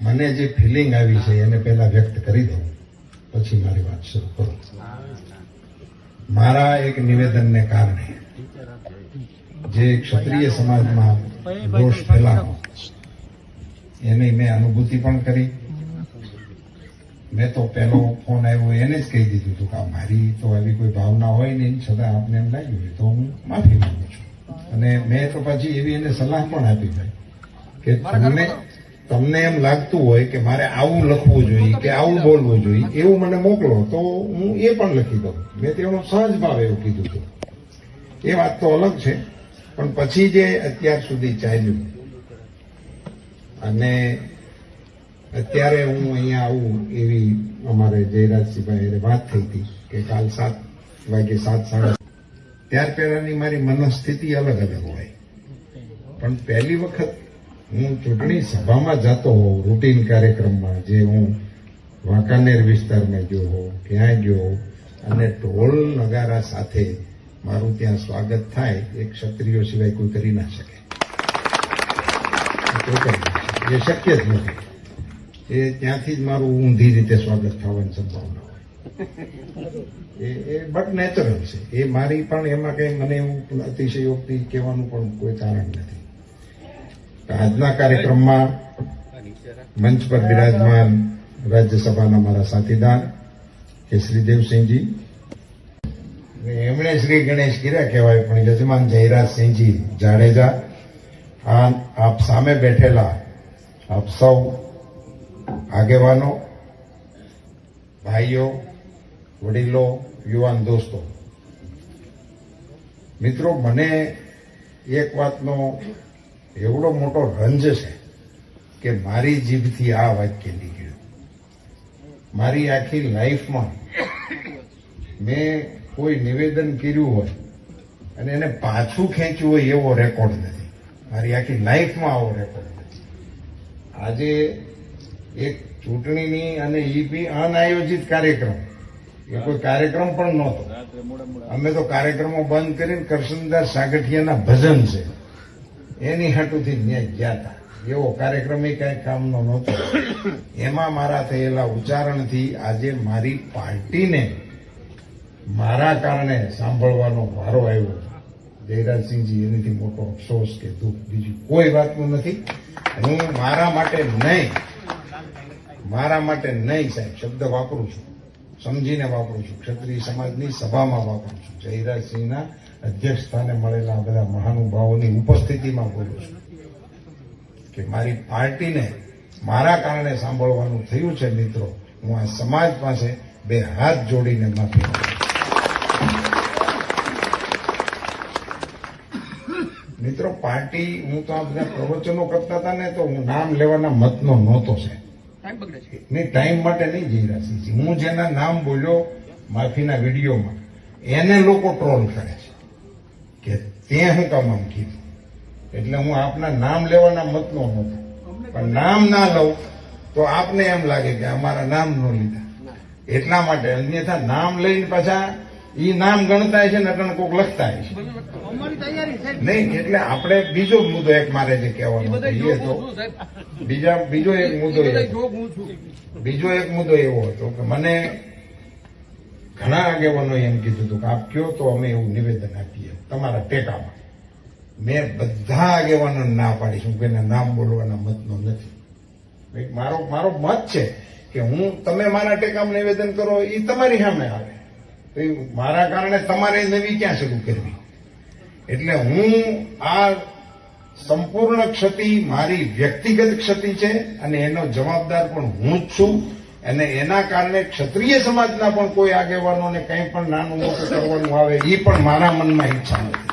મને જે ફિલિંગ આવી છે એને પહેલા વ્યક્ત કરી દઉં. પછી મારી વાત શરૂ કરું. મારા એક નિવેદનને કારણે જે ક્ષત્રિય સમાજમાં દોષ ફેલાવો એની મેં અનુભૂતિ પણ કરી. મેં તો પહેલો ફોન આવ્યો એને જ કહી દીધું હતું કે મારી તો આવી કોઈ ભાવના હોય નહીં છતાં આપને એમ લાગ્યું હોય તો હું માફી માંગુ છું. અને મેં તો પછી એવી એને સલાહ પણ આપી ભાઈ કે તમને તમને એમ લાગતું હોય કે મારે આવું લખવું જોઈએ, કે આવું બોલવું જોઈએ, એવું મને મોકલો, તો હું એ પણ લખી દઉં. મેં તેનો સહજ ભાવ એવું કીધું હતું. એ વાત તો અલગ છે, પણ પછી જે અત્યાર સુધી ચાલ્યું, અને અત્યારે હું અહીંયા આવું એવી અમારે જયરાજસિંહભાઈ વાત થઈ હતી, કે કાલ સાત વાગે સાત સાડા ત્યાર પહેલાની મારી મનસ્થિતિ અલગ અલગ હોય. પણ પહેલી વખત હું ચૂંટણી સભામાં જતો હોઉં, રૂટીન કાર્યક્રમમાં, જે હું વાંકાનેર વિસ્તારમાં ગયો હોઉં, ત્યાં ગયો અને ઢોલ નગારા સાથે મારું ત્યાં સ્વાગત થાય એ ક્ષત્રિયો સિવાય કોઈ કરી ના શકે. કોઈ કરી ના શકે. એ શક્ય જ નથી. એ ત્યાંથી જ મારું ઊંધી રીતે સ્વાગત થવાની સંભાવના હોય. એ એ બટ નેચરલ છે. એ મારી પણ એમાં કંઈ મને એવું અતિશયોક્તિ કહેવાનું પણ કોઈ કારણ નથી. આજના કાર્યક્રમમાં મંચ પર બિરાજમાન રાજ્યસભાના મારા સાથીદાર કેસરી દેવસિંહજી એમણે શ્રી ગણેશ ગીરા કહેવાય પણ યજમાન જયરાજસિંહજી જાડેજા, આ આપ સામે બેઠેલા આપ સૌ આગેવાનો, ભાઈઓ, વડીલો, યુવાન દોસ્તો. મિત્રો, મને એક વાતનો એવડો મોટો રંજ છે કે મારી જીભથી આ વાક્ય નીકળ્યું. મારી આખી લાઈફમાં મેં કોઈ નિવેદન કર્યું હોય અને એને પાછું ખેંચ્યું હોય એવો રેકોર્ડ નથી. મારી આખી લાઈફમાં આવો રેકોર્ડ નથી. આજે એક ચૂંટણીની અને ઈ બી અનાયોજિત કાર્યક્રમ. એ કોઈ કાર્યક્રમ પણ નહોતો. અમે તો કાર્યક્રમો બંધ કરીને કરશનદાસ સાગઠિયાના ભજન છે. એની હાટુથી ત્યાં ગયા હતા એવો કાર્યક્રમ એ કાંઈ કામનો નહોતો. એમાં મારા થયેલા ઉચ્ચારણથી આજે મારી પાર્ટીને મારા કારણે સાંભળવાનો વારો આવ્યો. જયરાજસિંહજી, એનાથી મોટો અફસોસ કે દુઃખ, બીજું કોઈ વાતનું નથી. હું મારા માટે નહીં, મારા માટે નહીં સાહેબ, શબ્દ વાપરું છું. સમજીને વાપરું છું. ક્ષત્રિય સમાજની સભામાં વાપરું છું. જયરાજસિંહના અધ્યક્ષ સ્થાને મળેલા બધા મહાનુભાવોની ઉપસ્થિતિમાં બોલું છું કે મારી પાર્ટીને મારા કારણે સાંભળવાનું થયું છે મિત્રો. હું આ સમાજ પાસે બે હાથ જોડીને માફી મિત્રો, પાર્ટી, હું તો આ બધા પ્રવચનો કરતા હતા ને, તો હું નામ લેવાના મતનો નહોતો છે નહીં ટાઈમ માટે નહીં છે. હું જેના નામ બોલ્યો માફીના વિડીયોમાં એને લોકો ટ્રોલ કરે છે. કે તે હું કામ આમ કીધું એટલે હું આપના નામ લેવાના મતનો નહોતો પણ નામ ના લઉં તો આપને એમ લાગે કે અમારા નામ ન લીધા. એટલા માટે અન્યથા નામ લઈને પાછા ઈ નામ ગણતા છે ને અટણ કોક લખતા છે. નહીં એટલે આપણે બીજો મુદ્દો એક મારે જે કહેવાનો એ તો બીજા બીજો એક મુદ્દો એ બીજો એક મુદ્દો એવો હતો કે મને ઘણા આગેવાનોએ એમ કીધું હતું કે આપ કયો તો અમે એવું નિવેદન આપીએ તમારા ટેકામાં. મેં બધા આગેવાનોને ના પાડીશું કે નામ બોલવાના મતનો નથી. મારો મારો મત છે કે હું તમે મારા ટેકામાં નિવેદન કરો એ તમારી સામે આવે. એ મારા કારણે તમારે નવી ક્યાં શરૂ કરવી? એટલે હું આ સંપૂર્ણ ક્ષતિ મારી વ્યક્તિગત ક્ષતિ છે અને એનો જવાબદાર પણ હું જ છું. અને એના કારણે ક્ષત્રિય સમાજના પણ કોઈ આગેવાનોને કંઈ પણ નાનું મોટું કરવાનું આવે, એ પણ મારા મનમાં ઈચ્છા નથી.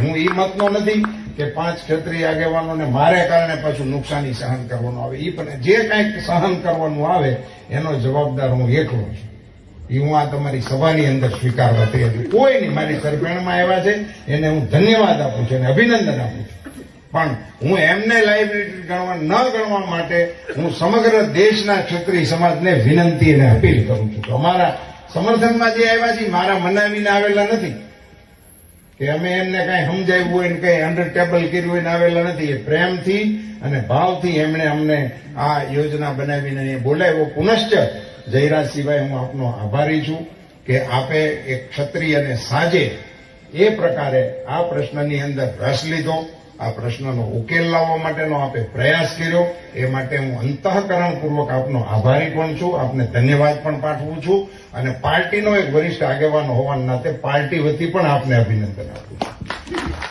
હું એ મતનો નથી કે પાંચ ક્ષત્રિય આગેવાનોને મારે કારણે પાછું નુકસાની સહન કરવાનું આવે. એ પણ જે કાંઈક સહન કરવાનું આવે, એનો જવાબદાર હું એકલો છું. એ હું આ તમારી સભાની અંદર સ્વીકારવા તૈયાર છું. કોઈ નહીં, મારી સરપેણમાં આવ્યા છે એને હું ધન્યવાદ આપું છું અને અભિનંદન આપું છું. પણ હું એમને લાઇબ્રેરી ગણવા ન ગણવા માટે હું સમગ્ર દેશના ક્ષત્રિય સમાજને વિનંતી અને અપીલ કરું છું અમારા સમર્થનમાં જે આવ્યા છે મારા મનાવીને આવેલા નથી. કે અમે એમને કાંઈ સમજાવ્યું હોય ને કંઈ અંડર ટેબલ કર્યું હોય ને આવેલા નથી. એ પ્રેમથી અને ભાવથી એમણે અમને આ યોજના બનાવીને બોલાવ્યો. પુનશ્ચ જયરાજ સિવાય હું આપનો આભારી છું કે આપે એક ક્ષત્રિયને સાજે એ પ્રકારે આ પ્રશ્નની અંદર રસ લીધો. આ પ્રશ્નનો ઉકેલ લાવવા માટેનો આપે પ્રયાસ કર્યો. એ માટે હું અંતઃકરણપૂર્વક આપનો આભારી પણ છું. આપને ધન્યવાદ પણ પાઠવું છું. અને પાર્ટીનો એક વરિષ્ઠ આગેવાન હોવાના નાતે પાર્ટી વતી પણ આપને અભિનંદન આપું છું.